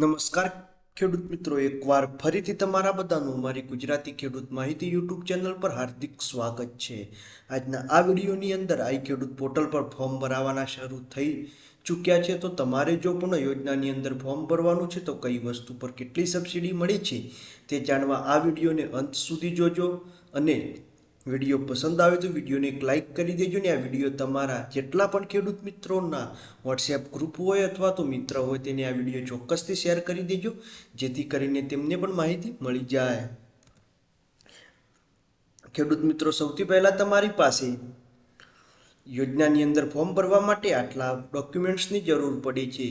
નમસ્કાર, ખેડૂત મિત્રો, એકવાર ફરીથી તમારા બધાનું મારી ગુજરાતી ખેડૂત માહિતી યુટ્યુબ ચેનલ પર હાર્દિક સ્વાગત છે. આજના આ વિડીયોની અંદર આઈ ખેડૂત પોર્ટલ પર ફોર્મ ભરાવાના શરૂ થઈ ચૂક્યા છે. તો તમારે જો પણ યોજનાની અંદર ફોર્મ ભરવાનું છે, તો કઈ વસ્તુ પર કેટલી સબસિડી મળી છે, તે જાણવા આ વિડીયોને અંત સુધી જોજો અને વીડિયો પસંદ આવે તો વિડીયોને એક લાઇક કરી દેજો ને આ વીડિયો તમારા જેટલા પણ ખેડૂત મિત્રોના વોટ્સએપ ગ્રુપ હોય અથવા તો મિત્ર હોય તેને આ વીડિયો ચોક્કસથી શેર કરી દેજો, જેથી કરીને તેમને પણ માહિતી મળી જાય. ખેડૂત મિત્રો, સૌથી પહેલાં તમારી પાસે યોજનાની અંદર ફોર્મ ભરવા માટે આટલા ડોક્યુમેન્ટ્સની જરૂર પડે છે.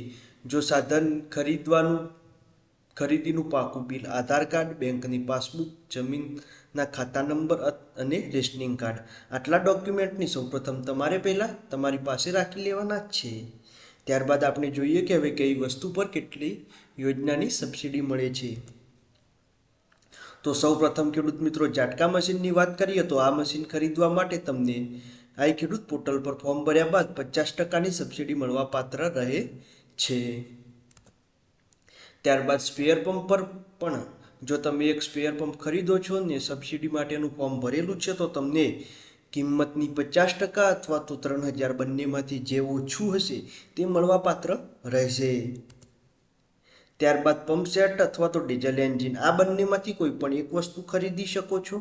જો સાધન ખરીદવાનું, ખરીદીનું પાકું બિલ આધાર કાર્ડ બેંકની પાસબુક જમીનના ખાતા નંબર અને રેશનિંગ કાર્ડ. આટલા ડોક્યુમેન્ટની સૌપ્રથમ તમારે પહેલાં તમારી પાસે રાખી લેવાના છે. ત્યારબાદ આપણે જોઈએ કે હવે કઈ વસ્તુ પર કેટલી યોજનાની સબસિડી મળે છે. તો સૌ પ્રથમ ખેડૂત મિત્રો, જાટકા મશીનની વાત કરીએ તો આ મશીન ખરીદવા માટે તમને આ ખેડૂત પોર્ટલ પર ફોર્મ ભર્યા બાદ પચાસ ટકાની સબસિડી મળવા પાત્ર રહે છે. ત્યારબાદ સ્પેર પંપ પર પણ જો તમે એક સ્પેર પંપ ખરીદો છો ને સબસિડી માટેનું ફોર્મ ભરેલું છે, તો તમને કિંમતની પચાસ ટકા અથવા તો ત્રણ હજાર બંનેમાંથી જે ઓછું હશે તે મળવાપાત્ર રહેશે. ત્યારબાદ પંપ સેટ અથવા તો ડીઝલ એન્જિન આ બંનેમાંથી કોઈ પણ એક વસ્તુ ખરીદી શકો છો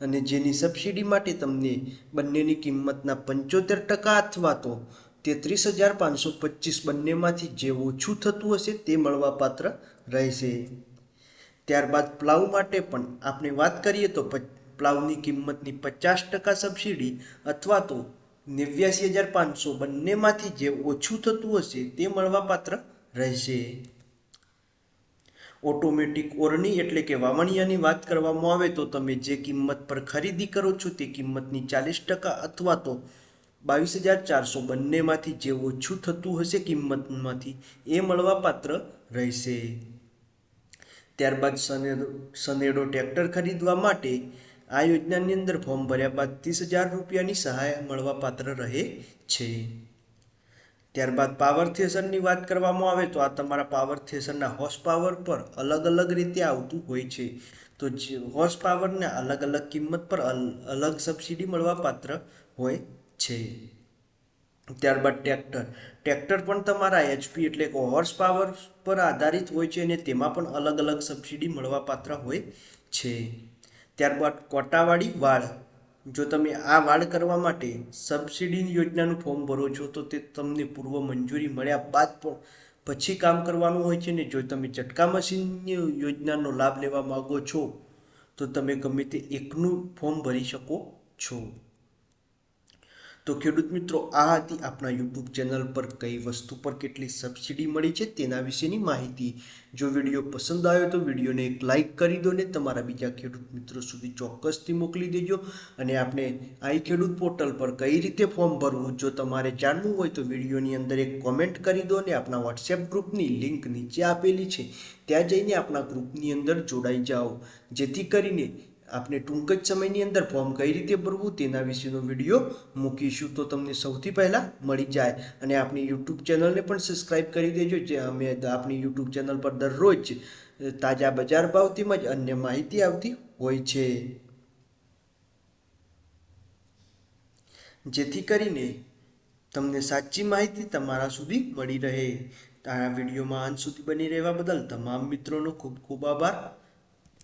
અને જેની સબસિડી માટે તમને બંનેની કિંમતના પંચોતેર ટકા અથવા તો તેત્રીસ હજાર પાંચસો પચીસ બંનેમાંથી જે ઓછું થતું હશે તે મળવાપાત્ર રહેશે. ત્યારબાદ પ્લાવ માટે પણ આપણે વાત કરીએ તો પ્લાવની કિંમતની પચાસ ટકા સબસિડી અથવા તો નેવ્યાસી હજાર પાંચસો બંનેમાંથી જે ઓછું થતું હશે તે મળવાપાત્ર રહેશે. ઓટોમેટિક ઓરણી એટલે કે વાવણિયાની વાત કરવામાં આવે તો તમે જે કિંમત પર ખરીદી કરો છો તે કિંમતની ચાલીસ ટકા અથવા તો બાવીસ હજાર ચારસો બંનેમાંથી જે ઓછું થતું હશે કિંમતમાંથી એ મળવાપાત્ર રહેશે. ત્યારબાદ સનેડો સનેડો ટ્રેક્ટર ખરીદવા માટે આ યોજનાની અંદર ફોર્મ ભર્યા બાદ ત્રીસ હજાર રૂપિયાની સહાય મળવાપાત્ર રહે છે. ત્યારબાદ પાવર થેસરની વાત કરવામાં આવે તો આ તમારા પાવર થેસરના હોર્સ પાવર પર અલગ અલગ રીતે આવતું હોય છે. તો હોર્સ પાવરને અલગ અલગ કિંમત પર અલ- અલગ સબસિડી મળવાપાત્ર હોય છે. ત્યારબાદ ટ્રેક્ટર. ટ્રેક્ટર પણ તમારા એચપી એટલે કે હોર્સ પાવર પર આધારિત હોય છે અને તેમાં પણ અલગ અલગ સબસિડી મળવાપાત્ર હોય છે. ત્યારબાદ કોટાવાળી વાળ. જો તમે આ વાળ કરવા માટે સબસિડીની યોજનાનું ફોર્મ ભરો છો, તો તે તમને પૂર્વ મંજૂરી મળ્યા બાદ પણ પછી કામ કરવાનું હોય છે ને જો તમે ચટકા મશીનની યોજનાનો લાભ લેવા માગો છો, તો તમે ગમે તે એકનું ફોર્મ ભરી શકો છો. તો ખેડૂત મિત્રો, આ હતી આપણા યુટ્યુબ ચેનલ પર કઈ વસ્તુ પર કેટલી સબસિડી મળી છે તેના વિશેની માહિતી. જો વીડિયો પસંદ આવ્યો તો વિડીયોને એક લાઇક કરી દો ને તમારા બીજા ખેડૂત મિત્રો સુધી ચોક્કસથી મોકલી દેજો. અને આપણે આઈ ખેડૂત પોર્ટલ પર કઈ રીતે ફોર્મ ભરવું, જો તમારે જાણવું હોય તો વિડીયોની અંદર એક કોમેન્ટ કરી દો ને આપણા વોટ્સએપ ગ્રુપની લિંક નીચે આપેલી છે. ત્યાં જઈને આપણા ગ્રુપની અંદર જોડાઈ જાઓ. જેથી કરીને આપણે ટૂંક જ સમયની અંદર ફોર્મ કઈ રીતે ભરવું તેના વિશેનો વીડિયો મૂકીશું. તો તમને સૌથી પહેલાં મળી જાય. અને આપણી યુટ્યુબ ચેનલને પણ સબસ્ક્રાઈબ કરી દેજો. જે અમે આપણી યુટ્યુબ ચેનલ પર દરરોજ તાજા બજાર ભાવ તેમજ અન્ય માહિતી આવતી હોય છે. જેથી કરીને તમને સાચી માહિતી તમારા સુધી મળી રહે. આ વિડીયોમાં અંત સુધી બની રહેવા બદલ તમામ મિત્રોનો ખૂબ ખૂબ આભાર.